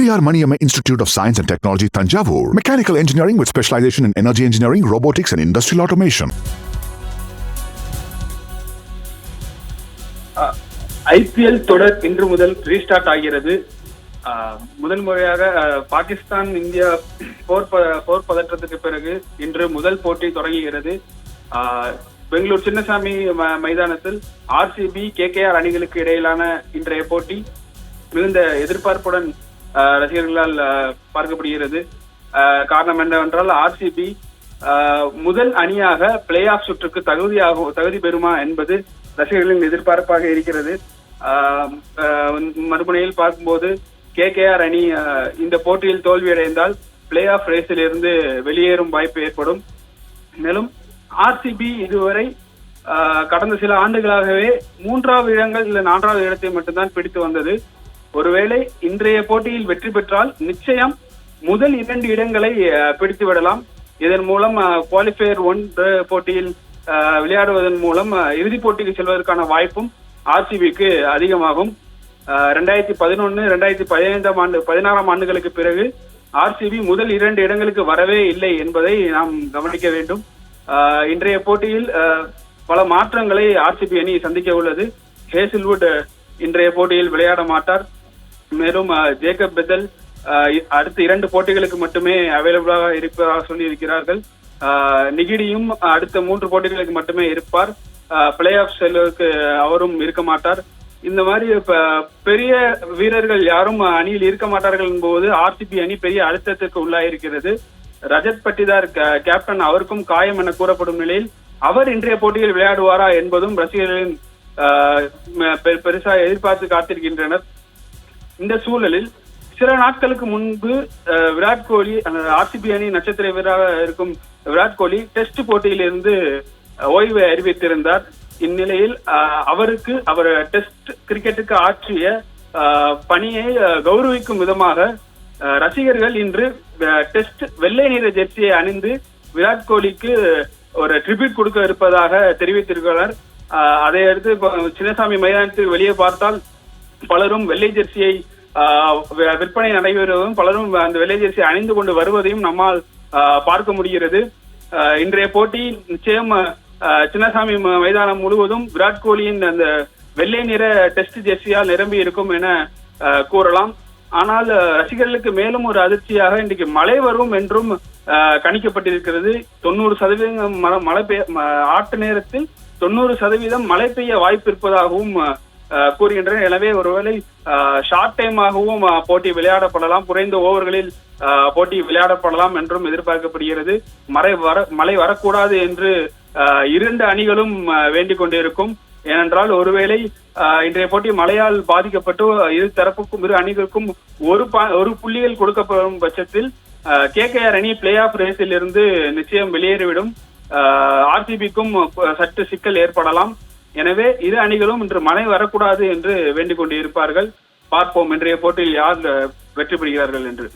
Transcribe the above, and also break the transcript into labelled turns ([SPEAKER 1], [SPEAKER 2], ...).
[SPEAKER 1] Periyar Maniammai institute of science and technology Thanjavur mechanical engineering with specialisation in energy engineering robotics and industrial automation
[SPEAKER 2] IPL தொடர் இன்று முதல் restart ஆகிறது முதல் முறையாக Pakistan India போர் போர் பதற்றத்துக்கு பிறகு இன்று முதல் போட்டி தொடங்குகிறது பெங்களூர் சின்னசாமி மைதானத்தில் ஆர்சிபி ஆர் அணிகளுக்கு இடையிலான இன்றைய போட்டி மிகுந்த எதிர்பார்ப்புடன் ரசிகர்களால் பார்க்கப்படுகிறது. காரணம் என்னவென்றால் ஆர்சிபி முதல் அணியாக பிளே ஆஃப் சுற்றுக்கு தகுதியாகும் தகுதி பெறுமா என்பது ரசிகர்களின் எதிர்பார்ப்பாக இருக்கிறது. மறுமுனையில் பார்க்கும்போது கே பார்க்கும்போது கேகேஆர் அணி இந்த போட்டியில் தோல்வியடைந்தால் பிளே ஆஃப் ரேஸில் இருந்து வெளியேறும் வாய்ப்பு ஏற்படும். மேலும் ஆர்சிபி இதுவரை கடந்த சில ஆண்டுகளாகவே மூன்றாவது இடங்கள் இல்ல நான்காவது இடத்தை மட்டும்தான் பிடித்து வந்தது. ஒருவேளை இன்றைய போட்டியில் வெற்றி பெற்றால் நிச்சயம் முதல் இரண்டு இடங்களை பிடித்து விடலாம். இதன் மூலம் குவாலிஃபயர் ஒன் போட்டியில் விளையாடுவதன் மூலம் இறுதிப் போட்டிக்கு செல்வதற்கான வாய்ப்பும் ஆர்சிபிக்கு அதிகமாகும். ரெண்டாயிரத்தி பதினொன்னு ரெண்டாயிரத்தி பதினைந்தாம் ஆண்டு பதினாறாம் ஆண்டுகளுக்கு பிறகு ஆர்சிபி முதல் இரண்டு இடங்களுக்கு வரவே இல்லை என்பதை நாம் கவனிக்க வேண்டும். ஆஹ், இன்றைய போட்டியில் பல மாற்றங்களை ஆர்சிபி அணி சந்திக்க உள்ளது. ஹேசில்வுட் இன்றைய போட்டியில் விளையாட மாட்டார். மேலும் ஜேக்கப் பெதல் அடுத்த இரண்டு போட்டிகளுக்கு மட்டுமே அவைலபிளாக இருப்பதாக சொல்லி இருக்கிறார்கள் நிகிடியும் அடுத்த மூன்று போட்டிகளுக்கு மட்டுமே இருப்பார். பிளே ஆஃப் செல்லுக்கு அவரும் இருக்க மாட்டார். இந்த மாதிரி பெரிய வீரர்கள் யாரும் அணியில் இருக்க மாட்டார்கள் என்பது ஆர்சிபி அணி பெரிய அழுத்தத்திற்கு உள்ளாயிருக்கிறது. ரஜத் பட்டிதார் கேப்டன் அவருக்கும் காயம் என கூறப்படும் நிலையில் அவர் இன்றைய போட்டியில் விளையாடுவாரா என்பதும் ரசிகர்களின் ஆஹ், பெருசா எதிர்பார்த்து காத்திருக்கின்றனர். இந்த சூழலில் சில நாட்களுக்கு முன்பு விராட் கோலி ஆர்சிபி அணி நட்சத்திர வீரராக இருக்கும் விராட் கோலி டெஸ்ட் போட்டியிலிருந்து ஓய்வை அறிவித்திருந்தார். இந்நிலையில் அவருக்கு அவர் டெஸ்ட் கிரிக்கெட்டுக்கு ஆற்றிய பணியை கௌரவிக்கும் விதமாக ரசிகர்கள் இன்று டெஸ்ட் வெள்ளை நிற ஜெர்சியை அணிந்து விராட் கோலிக்கு ஒரு ட்ரிபியூட் கொடுக்க இருப்பதாக தெரிவித்திருக்கிறார். அதையடுத்து அதை அடுத்து சின்னசாமி மைதானத்தில் வெளியே பார்த்தால் பலரும் வெள்ளை ஜெர்சியை விற்பனை நடைபெறுவதும் பலரும் அந்த வெள்ளை ஜெர்சி அணிந்து கொண்டு வருவதையும் நம்மால் ஆஹ், பார்க்க முடிகிறது. இன்றைய போட்டி நிச்சயம் ஆஹ், சின்னசாமி மைதானம் முழுவதும் விராட் கோலியின் அந்த வெள்ளை நிற டெஸ்ட் ஜெர்சியால் நிரம்பி இருக்கும் என கூறலாம். ஆனால் ரசிகர்களுக்கு மேலும் ஒரு அதிர்ச்சியாக இன்றைக்கு மழை வரும் என்றும் கணிக்கப்பட்டிருக்கிறது. தொண்ணூறு சதவீதம் மழை பெய்ய ஆட்ட நேரத்தில் தொண்ணூறு சதவீதம் மழை பெய்ய வாய்ப்பு இருப்பதாகவும் கூறுகின்றனர் எனவே ஒருவேளை ஷார்ட் டைமாகவும் போட்டி விளையாடப்படலாம். குறைந்த ஓவர்களில் ஆஹ், போட்டி விளையாடப்படலாம் என்றும் எதிர்பார்க்கப்படுகிறது. மழை வர மழை வரக்கூடாது என்று ஆஹ், இரண்டு அணிகளும் வேண்டிக் கொண்டிருக்கும். ஏனென்றால் ஒருவேளை இன்றைய போட்டி மழையால் பாதிக்கப்பட்டு இரு தரப்புக்கும் இரு அணிகளுக்கும் ஒரு ஒரு புள்ளிகள் கொடுக்கப்படும் பட்சத்தில் கே கே ஆர் அணி பிளே ஆஃப் ரேஸில் இருந்து நிச்சயம் வெளியேறிவிடும். ஆர்சிபிக்கும் சற்று சிக்கல் ஏற்படலாம். எனவே இரு அணிகளும் இன்று மழை வரக்கூடாது என்று வேண்டிக் கொண்டிருப்பார்கள். பார்ப்போம் இன்றைய போட்டியில் யார் வெற்றி பெறுகிறார்கள் என்று.